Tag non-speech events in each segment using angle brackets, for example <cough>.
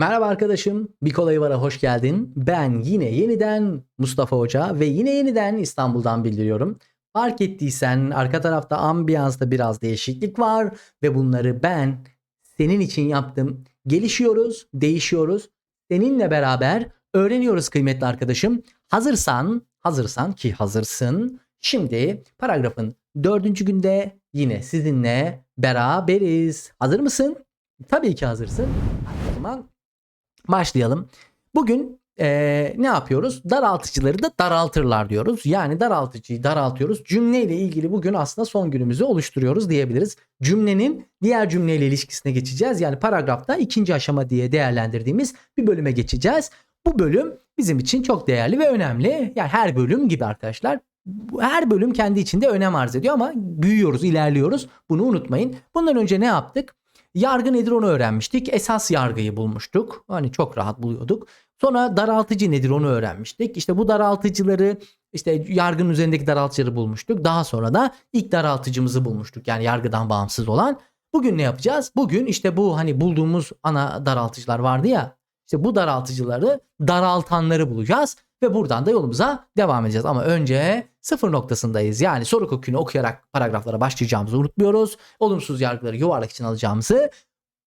Merhaba arkadaşım, bir kolayı hoş geldin. Ben yine yeniden Mustafa Hoca ve yine yeniden İstanbul'dan bildiriyorum. Fark ettiysen arka tarafta ambiyansta biraz değişiklik var ve bunları ben senin için yaptım. Gelişiyoruz, değişiyoruz. Seninle beraber öğreniyoruz kıymetli arkadaşım. Hazırsan, hazırsan ki hazırsın. Şimdi paragrafın dördüncü günde yine sizinle beraberiz. Hazır mısın? Tabii ki hazırsın. O zaman başlayalım. Bugün ee, ne yapıyoruz? Daraltıcıları da daraltırlar diyoruz. Yani daraltıcıyı daraltıyoruz. Cümleyle ilgili bugün aslında son günümüzü oluşturuyoruz diyebiliriz. Cümlenin diğer cümleyle ilişkisine geçeceğiz. Yani paragrafta ikinci aşama diye değerlendirdiğimiz bir bölüme geçeceğiz. Bu bölüm bizim için çok değerli ve önemli. Yani her bölüm gibi arkadaşlar. Her bölüm kendi içinde önem arz ediyor ama büyüyoruz, ilerliyoruz. Bunu unutmayın. Bundan önce ne yaptık? Yargı nedir onu öğrenmiştik. Esas yargıyı bulmuştuk. Hani çok rahat buluyorduk. Sonra daraltıcı nedir onu öğrenmiştik. İşte bu daraltıcıları işte yargının üzerindeki daraltıcıları bulmuştuk. Daha sonra da ilk daraltıcımızı bulmuştuk. Yani yargıdan bağımsız olan. Bugün ne yapacağız? Bugün işte bu hani bulduğumuz ana daraltıcılar vardı ya. İşte bu daraltıcıları daraltanları bulacağız ve buradan da yolumuza devam edeceğiz. Ama önce sıfır noktasındayız. Yani soru kökünü okuyarak paragraflara başlayacağımızı unutmuyoruz. Olumsuz yargıları yuvarlak için alacağımızı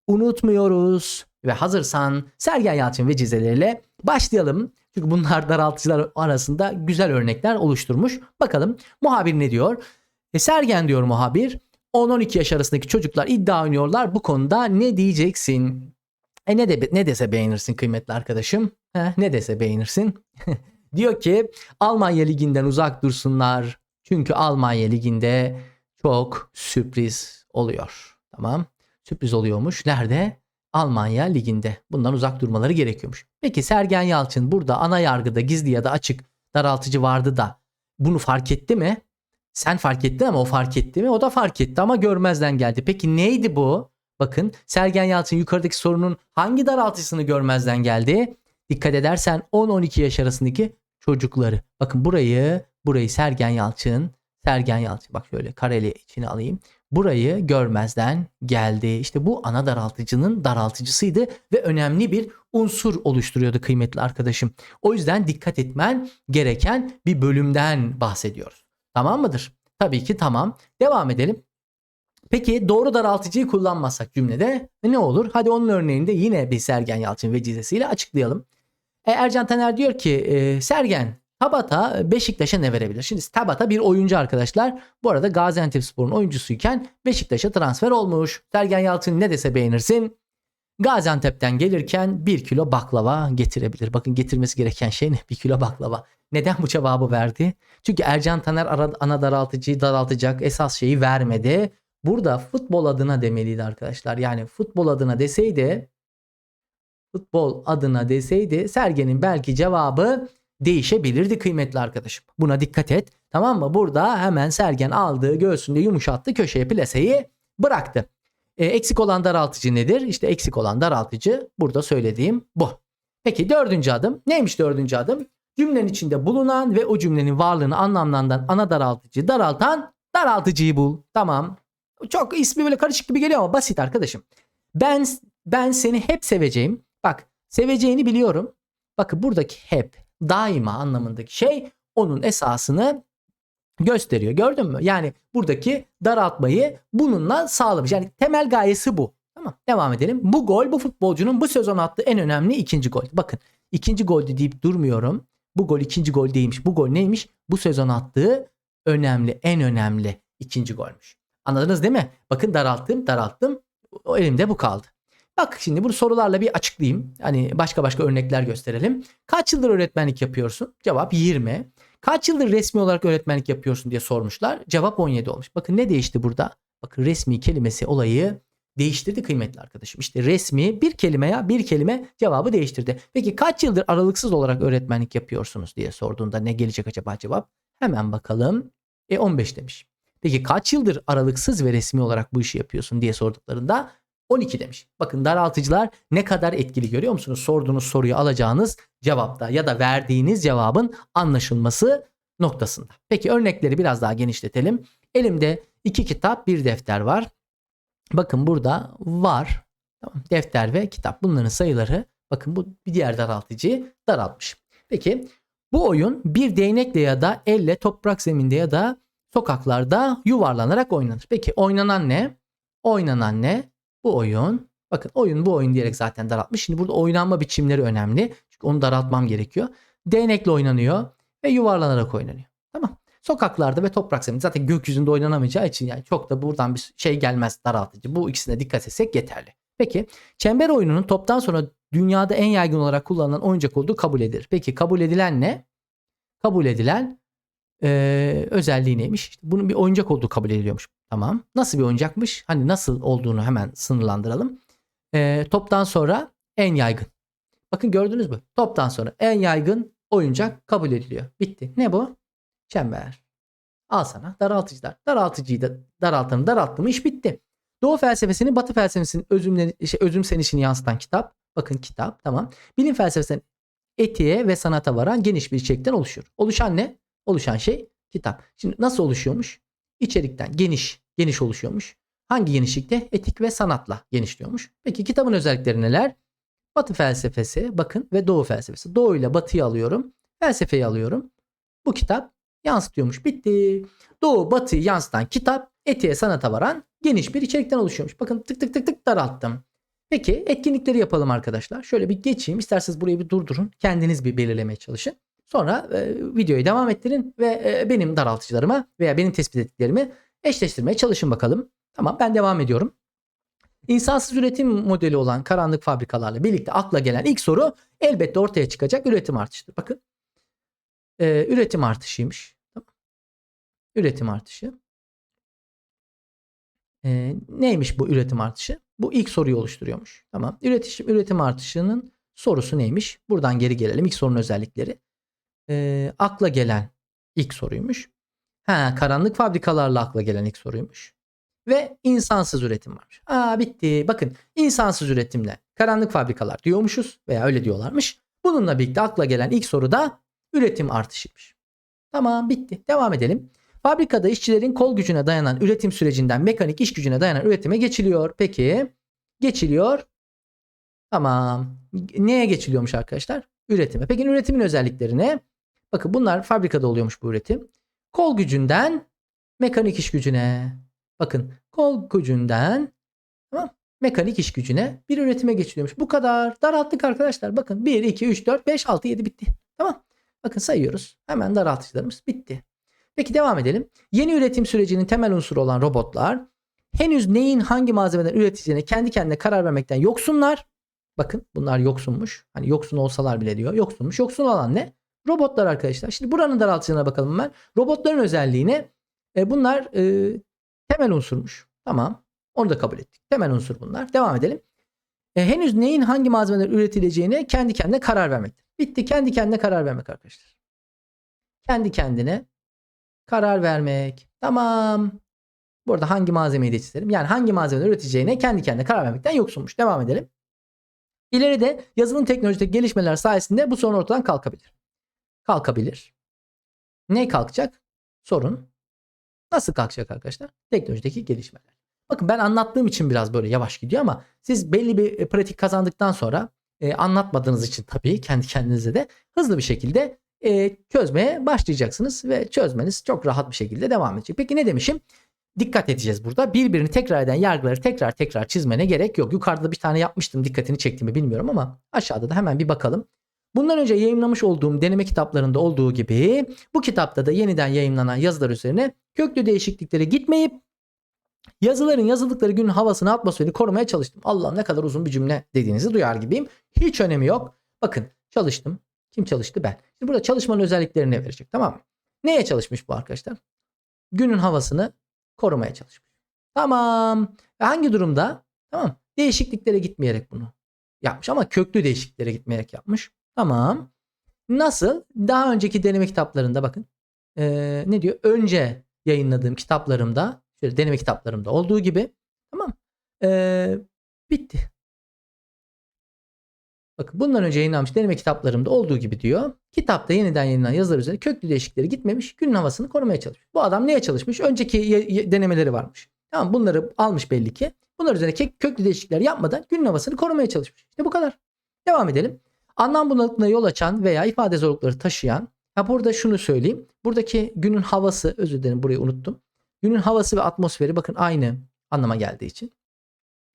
unutmuyoruz. Ve hazırsan Sergen Yalçın ve cizeleriyle başlayalım. Çünkü bunlar daraltıcılar arasında güzel örnekler oluşturmuş. Bakalım muhabir ne diyor? E, Sergen diyor muhabir 10-12 yaş arasındaki çocuklar iddia oynuyorlar. Bu konuda ne diyeceksin? E ne, de, ne dese beğenirsin kıymetli arkadaşım? Ne dese beğenirsin? <laughs> diyor ki Almanya liginden uzak dursunlar. Çünkü Almanya liginde çok sürpriz oluyor. Tamam. Sürpriz oluyormuş. Nerede? Almanya liginde. Bundan uzak durmaları gerekiyormuş. Peki Sergen Yalçın burada ana yargıda gizli ya da açık daraltıcı vardı da bunu fark etti mi? Sen fark ettin ama o fark etti mi? O da fark etti ama görmezden geldi. Peki neydi bu? Bakın Sergen Yalçın yukarıdaki sorunun hangi daraltısını görmezden geldi? Dikkat edersen 10-12 yaş arasındaki çocukları. Bakın burayı burayı Sergen Yalçın Sergen Yalçın bak şöyle kareli içine alayım. Burayı görmezden geldi. İşte bu ana daraltıcının daraltıcısıydı ve önemli bir unsur oluşturuyordu kıymetli arkadaşım. O yüzden dikkat etmen gereken bir bölümden bahsediyoruz. Tamam mıdır? Tabii ki tamam. Devam edelim. Peki doğru daraltıcıyı kullanmazsak cümlede ne olur? Hadi onun örneğinde yine bir Sergen Yalçın vecizesiyle açıklayalım. E, Ercan Taner diyor ki e, Sergen Tabata Beşiktaş'a ne verebilir? Şimdi Tabata bir oyuncu arkadaşlar. Bu arada Gaziantepspor'un oyuncusuyken Beşiktaş'a transfer olmuş. Sergen Yalçın ne dese beğenirsin. Gaziantep'ten gelirken bir kilo baklava getirebilir. Bakın getirmesi gereken şey ne? <laughs> Bir kilo baklava. Neden bu cevabı verdi? Çünkü Ercan Taner ana daraltıcıyı daraltacak esas şeyi vermedi. Burada futbol adına demeliydi arkadaşlar. Yani futbol adına deseydi futbol adına deseydi Sergen'in belki cevabı değişebilirdi kıymetli arkadaşım. Buna dikkat et. Tamam mı? Burada hemen Sergen aldığı göğsünde yumuşattı köşeye plaseyi bıraktı. E, eksik olan daraltıcı nedir? İşte eksik olan daraltıcı burada söylediğim bu. Peki dördüncü adım neymiş dördüncü adım? Cümlenin içinde bulunan ve o cümlenin varlığını anlamlandıran ana daraltıcı daraltan daraltıcıyı bul. Tamam. Çok ismi böyle karışık gibi geliyor ama basit arkadaşım. Ben ben seni hep seveceğim. Bak seveceğini biliyorum. Bakın buradaki hep daima anlamındaki şey onun esasını gösteriyor. Gördün mü? Yani buradaki daraltmayı bununla sağlamış. Yani temel gayesi bu. Tamam. Devam edelim. Bu gol bu futbolcunun bu sezon attığı en önemli ikinci gol. Bakın ikinci gol deyip durmuyorum. Bu gol ikinci gol değilmiş. Bu gol neymiş? Bu sezon attığı önemli, en önemli ikinci golmüş. Anladınız değil mi? Bakın daralttım, daralttım. O elimde bu kaldı. Bak şimdi bunu sorularla bir açıklayayım. Hani başka başka örnekler gösterelim. Kaç yıldır öğretmenlik yapıyorsun? Cevap 20. Kaç yıldır resmi olarak öğretmenlik yapıyorsun diye sormuşlar. Cevap 17 olmuş. Bakın ne değişti burada? Bakın resmi kelimesi olayı değiştirdi kıymetli arkadaşım. İşte resmi bir kelime ya bir kelime cevabı değiştirdi. Peki kaç yıldır aralıksız olarak öğretmenlik yapıyorsunuz diye sorduğunda ne gelecek acaba cevap? Hemen bakalım. E 15 demiş. Peki kaç yıldır aralıksız ve resmi olarak bu işi yapıyorsun diye sorduklarında 12 demiş. Bakın daraltıcılar ne kadar etkili görüyor musunuz? Sorduğunuz soruyu alacağınız cevapta ya da verdiğiniz cevabın anlaşılması noktasında. Peki örnekleri biraz daha genişletelim. Elimde iki kitap bir defter var. Bakın burada var. Tamam, defter ve kitap bunların sayıları Bakın bu bir diğer daraltıcıyı daraltmış. Peki bu oyun bir değnekle ya da elle toprak zeminde ya da sokaklarda yuvarlanarak oynanır. Peki oynanan ne? Oynanan ne? Bu oyun. Bakın oyun bu oyun diyerek zaten daraltmış. Şimdi burada oynanma biçimleri önemli. Çünkü onu daraltmam gerekiyor. Değnekle oynanıyor ve yuvarlanarak oynanıyor. Tamam. Sokaklarda ve toprak zeminde zaten gökyüzünde oynanamayacağı için yani çok da buradan bir şey gelmez daraltıcı. Bu ikisine dikkat etsek yeterli. Peki çember oyununun toptan sonra dünyada en yaygın olarak kullanılan oyuncak olduğu kabul edilir. Peki kabul edilen ne? Kabul edilen eee, özelliği neymiş? İşte bunun bir oyuncak olduğu kabul ediliyormuş. Tamam. Nasıl bir oyuncakmış? Hani nasıl olduğunu hemen sınırlandıralım. Eee, toptan sonra en yaygın. Bakın gördünüz mü? Toptan sonra en yaygın oyuncak kabul ediliyor. Bitti. Ne bu? Çember. Al sana daraltıcılar. Daraltıcıyı da daraltanı daralttı mı iş bitti. Doğu felsefesinin Batı felsefesinin özümle, şey, özümsenişini yansıtan kitap. Bakın kitap tamam. Bilim felsefesinden etiğe ve sanata varan geniş bir içerikten oluşuyor. Oluşan ne? Oluşan şey kitap. Şimdi nasıl oluşuyormuş? İçerikten geniş, geniş oluşuyormuş. Hangi genişlikte? Etik ve sanatla genişliyormuş. Peki kitabın özellikleri neler? Batı felsefesi bakın ve Doğu felsefesi. Doğu ile Batı'yı alıyorum. Felsefeyi alıyorum. Bu kitap yansıtıyormuş. Bitti. Doğu Batı'yı yansıtan kitap etiğe sanata varan geniş bir içerikten oluşuyormuş. Bakın tık tık tık tık daralttım. Peki etkinlikleri yapalım arkadaşlar. Şöyle bir geçeyim. İsterseniz burayı bir durdurun. Kendiniz bir belirlemeye çalışın. Sonra e, videoyu devam ettirin ve e, benim daraltıcılarıma veya benim tespit ettiklerimi eşleştirmeye çalışın bakalım. Tamam ben devam ediyorum. İnsansız üretim modeli olan karanlık fabrikalarla birlikte akla gelen ilk soru elbette ortaya çıkacak üretim artışıdır. Bakın e, üretim artışıymış. Tamam. Üretim artışı. E, neymiş bu üretim artışı? Bu ilk soruyu oluşturuyormuş. Tamam. Üretim, üretim artışının sorusu neymiş? Buradan geri gelelim. İlk sorunun özellikleri. E, akla gelen ilk soruymuş. Ha, karanlık fabrikalarla akla gelen ilk soruymuş. Ve insansız üretim varmış. Aa bitti. Bakın insansız üretimle karanlık fabrikalar diyormuşuz veya öyle diyorlarmış. Bununla birlikte akla gelen ilk soru da üretim artışıymış. Tamam bitti. Devam edelim. Fabrikada işçilerin kol gücüne dayanan üretim sürecinden mekanik iş gücüne dayanan üretime geçiliyor. Peki geçiliyor. Tamam. Neye geçiliyormuş arkadaşlar? Üretime. Peki üretimin özellikleri ne? Bakın bunlar fabrikada oluyormuş bu üretim. Kol gücünden mekanik iş gücüne. Bakın kol gücünden mekanik iş gücüne bir üretime geçiliyormuş. Bu kadar. Daralttık arkadaşlar. Bakın 1, 2, 3, 4, 5, 6, 7 bitti. Tamam. Bakın sayıyoruz. Hemen daraltıcılarımız bitti. Peki devam edelim. Yeni üretim sürecinin temel unsuru olan robotlar henüz neyin hangi malzemeden üretileceğine kendi kendine karar vermekten yoksunlar. Bakın bunlar yoksunmuş. Hani yoksun olsalar bile diyor. Yoksunmuş. Yoksun olan ne? Robotlar arkadaşlar. Şimdi buranın daraltıcılarına bakalım hemen. Robotların özelliği ne? E, bunlar e, temel unsurmuş. Tamam. Onu da kabul ettik. Temel unsur bunlar. Devam edelim. E, henüz neyin hangi malzemeden üretileceğine kendi kendine karar vermektir. Bitti. Kendi kendine karar vermek arkadaşlar. Kendi kendine karar vermek. Tamam. Burada hangi malzemeyi de çizelim. Yani hangi malzemeden üreteceğine kendi kendine karar vermekten yoksunmuş. Devam edelim. İleride yazılım teknolojideki gelişmeler sayesinde bu sorun ortadan kalkabilir. Kalkabilir. Ne kalkacak? Sorun. Nasıl kalkacak arkadaşlar? Teknolojideki gelişmeler. Bakın ben anlattığım için biraz böyle yavaş gidiyor ama siz belli bir e, pratik kazandıktan sonra e, anlatmadığınız için tabii kendi kendinize de hızlı bir şekilde e, çözmeye başlayacaksınız ve çözmeniz çok rahat bir şekilde devam edecek. Peki ne demişim? Dikkat edeceğiz burada. Birbirini tekrar eden yargıları tekrar tekrar çizmene gerek yok. Yukarıda bir tane yapmıştım dikkatini çektiğimi bilmiyorum ama aşağıda da hemen bir bakalım. Bundan önce yayınlamış olduğum deneme kitaplarında olduğu gibi bu kitapta da yeniden yayınlanan yazılar üzerine köklü değişikliklere gitmeyip yazıların yazıldıkları günün havasını atmosferini korumaya çalıştım. Allah ne kadar uzun bir cümle dediğinizi duyar gibiyim. Hiç önemi yok. Bakın çalıştım. Kim çalıştı? Ben. Şimdi burada çalışmanın özelliklerini verecek tamam mı? Neye çalışmış bu arkadaşlar? Günün havasını korumaya çalışmış. Tamam. Ve hangi durumda? Tamam. Değişikliklere gitmeyerek bunu yapmış ama köklü değişikliklere gitmeyerek yapmış. Tamam. Nasıl? Daha önceki deneme kitaplarında bakın. Ee, ne diyor? Önce yayınladığım kitaplarımda, şöyle deneme kitaplarımda olduğu gibi. Tamam. Ee, bitti. Bakın bundan önce yayınlanmış deneme kitaplarımda olduğu gibi diyor. Kitapta yeniden yayınlanan yazılar üzerine köklü değişiklikleri gitmemiş. Günün havasını korumaya çalışmış. Bu adam neye çalışmış? Önceki denemeleri varmış. Tamam bunları almış belli ki. Bunlar üzerine köklü değişiklikler yapmadan günün havasını korumaya çalışmış. İşte bu kadar. Devam edelim. Anlam bunalıklığına yol açan veya ifade zorlukları taşıyan. Ha burada şunu söyleyeyim. Buradaki günün havası özür dilerim burayı unuttum. Günün havası ve atmosferi bakın aynı anlama geldiği için.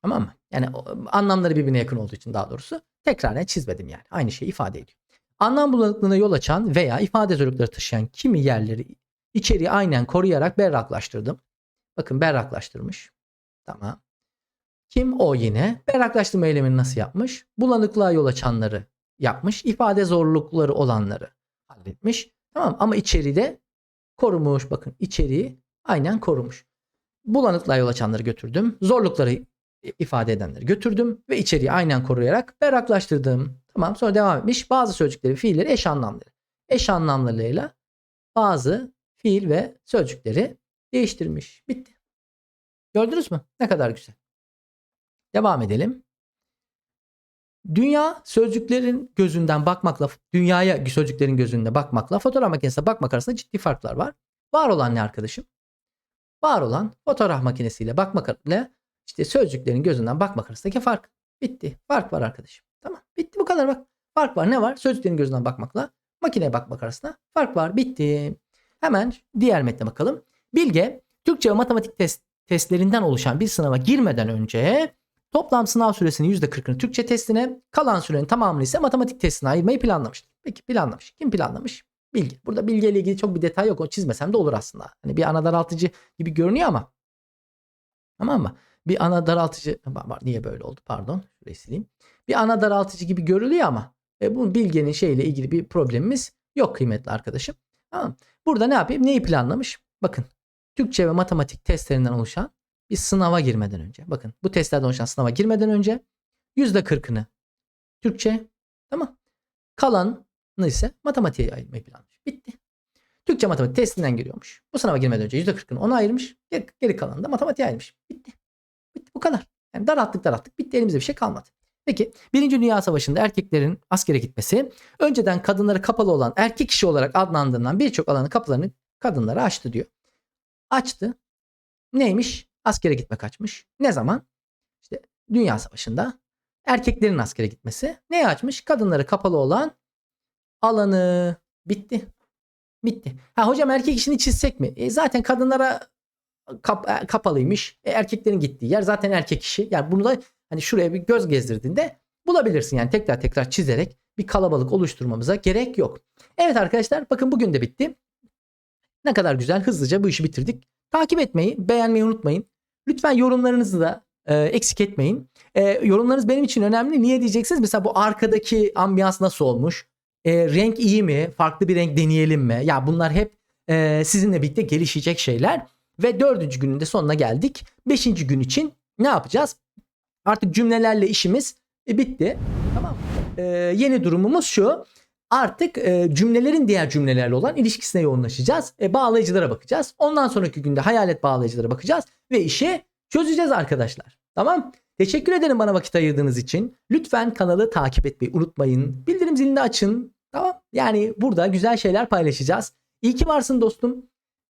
Tamam mı? Yani anlamları birbirine yakın olduğu için daha doğrusu tekraren çizmedim yani. Aynı şeyi ifade ediyor. Anlam bulanıklığına yol açan veya ifade zorlukları taşıyan kimi yerleri içeriği aynen koruyarak berraklaştırdım. Bakın berraklaştırmış. Tamam. Kim o yine? Berraklaştırma eylemini nasıl yapmış? Bulanıklığa yol açanları yapmış. ifade zorlukları olanları halletmiş. Tamam ama içeriği de korumuş. Bakın içeriği aynen korumuş. Bulanıklığa yol açanları götürdüm. Zorlukları ifade edenleri götürdüm ve içeriği aynen koruyarak berraklaştırdım. Tamam sonra devam etmiş. Bazı sözcükleri, fiilleri eş anlamları. Eş anlamlarıyla bazı fiil ve sözcükleri değiştirmiş. Bitti. Gördünüz mü? Ne kadar güzel. Devam edelim. Dünya sözcüklerin gözünden bakmakla, dünyaya sözcüklerin gözünde bakmakla fotoğraf makinesine bakmak arasında ciddi farklar var. Var olan ne arkadaşım? Var olan fotoğraf makinesiyle bakmakla işte sözcüklerin gözünden bakmak arasındaki fark. Bitti. Fark var arkadaşım. Tamam. Bitti bu kadar bak. Fark var. Ne var? Sözcüklerin gözünden bakmakla makineye bakmak arasında fark var. Bitti. Hemen diğer metne bakalım. Bilge Türkçe ve matematik test, testlerinden oluşan bir sınava girmeden önce toplam sınav süresinin %40'ını Türkçe testine, kalan sürenin tamamını ise matematik testine ayırmayı planlamıştır. Peki planlamış. Kim planlamış? Bilge. Burada Bilge ile ilgili çok bir detay yok. O çizmesem de olur aslında. Hani bir ana daraltıcı gibi görünüyor ama. Tamam mı? Bir ana daraltıcı niye böyle oldu pardon şurayı. Bir ana daraltıcı gibi görülüyor ama e, bu bilgenin şeyle ilgili bir problemimiz yok kıymetli arkadaşım. Tamam. Burada ne yapayım? Neyi planlamış? Bakın Türkçe ve matematik testlerinden oluşan bir sınava girmeden önce. Bakın bu testlerden oluşan sınava girmeden önce %40'ını Türkçe tamam. Kalanını ise matematiğe ayırmayı planlamış. Bitti. Türkçe matematik testinden giriyormuş. Bu sınava girmeden önce %40'ını ona ayırmış. Geri, geri kalanını da matematiğe ayırmış. Bitti. Bitti bu kadar. Yani daralttık daralttık. Bitti elimizde bir şey kalmadı. Peki Birinci Dünya Savaşı'nda erkeklerin askere gitmesi önceden kadınları kapalı olan erkek işi olarak adlandırılan birçok alanın kapılarını kadınlara açtı diyor. Açtı. Neymiş? Askere gitmek açmış. Ne zaman? İşte Dünya Savaşı'nda erkeklerin askere gitmesi. Neye açmış? Kadınları kapalı olan alanı. Bitti. Bitti. Ha hocam erkek işini çizsek mi? E, zaten kadınlara kap, e, kapalıymış. E, erkeklerin gittiği yer zaten erkek işi. Yani bunu da hani şuraya bir göz gezdirdiğinde bulabilirsin. Yani tekrar tekrar çizerek bir kalabalık oluşturmamıza gerek yok. Evet arkadaşlar bakın bugün de bitti. Ne kadar güzel hızlıca bu işi bitirdik. Takip etmeyi, beğenmeyi unutmayın. Lütfen yorumlarınızı da e, eksik etmeyin. E, yorumlarınız benim için önemli. Niye diyeceksiniz? Mesela bu arkadaki ambiyans nasıl olmuş? E, renk iyi mi? Farklı bir renk deneyelim mi? Ya bunlar hep e, sizinle birlikte gelişecek şeyler. Ve dördüncü günün de sonuna geldik. Beşinci gün için ne yapacağız? Artık cümlelerle işimiz e, bitti. Tamam e, Yeni durumumuz şu. Artık e, cümlelerin diğer cümlelerle olan ilişkisine yoğunlaşacağız. E, bağlayıcılara bakacağız. Ondan sonraki günde hayalet bağlayıcılara bakacağız. Ve işi çözeceğiz arkadaşlar. Tamam. Teşekkür ederim bana vakit ayırdığınız için. Lütfen kanalı takip etmeyi unutmayın. Bildirim zilini açın. Tamam. Yani burada güzel şeyler paylaşacağız. İyi ki varsın dostum.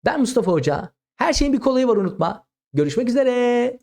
Ben Mustafa Hoca. Her şeyin bir kolayı var unutma. Görüşmek üzere.